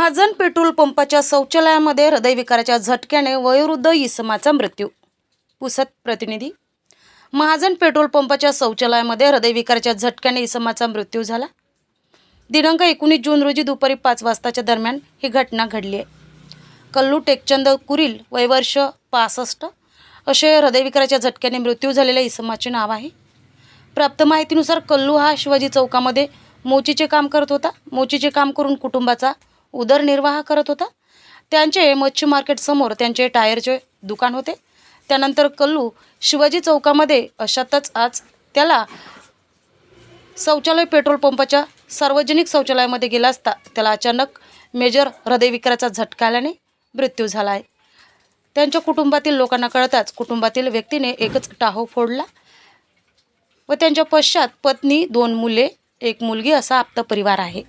Mahajan petrol पंपाच्या शौचालयामध्ये हृदयविकाराच्या झटक्याने वयोवृद्ध इसमाचा मृत्यू. पुसत प्रतिनिधी. महाजन पेट्रोल पंपाच्या शौचालयामध्ये हृदयविकाराच्या झटक्याने इसमाचा मृत्यू झाला. दिनांक एकोणीस जून रोजी दुपारी पाच वाजताच्या दरम्यान ही घटना घडली आहे. कल्लू टेकचंद कुरील वयवर्ष पासष्ट असे हृदयविकाराच्या झटक्याने मृत्यू झालेल्या इसमाचे नाव आहे. प्राप्त माहितीनुसार कल्लू हा शिवाजी चौकामध्ये मोचीचे काम करत होता. मोचीचे काम करून कुटुंबाचा उदरनिर्वाह करत होता. त्यांचे मच्छी मार्केटसमोर त्यांचे टायरचे दुकान होते. त्यानंतर कल्लू शिवाजी चौकामध्ये अशातच आज त्याला शौचालय पेट्रोल पंपाच्या सार्वजनिक शौचालयामध्ये गेला असता त्याला अचानक मेजर हृदयविकाराचा झटका आल्याने मृत्यू झाला आहे. त्यांच्या कुटुंबातील लोकांना कळताच कुटुंबातील व्यक्तीने एकच टाहो फोडला व त्यांच्या पश्चात पत्नी दोन मुले एक मुलगी असा आप्त परिवार आहे.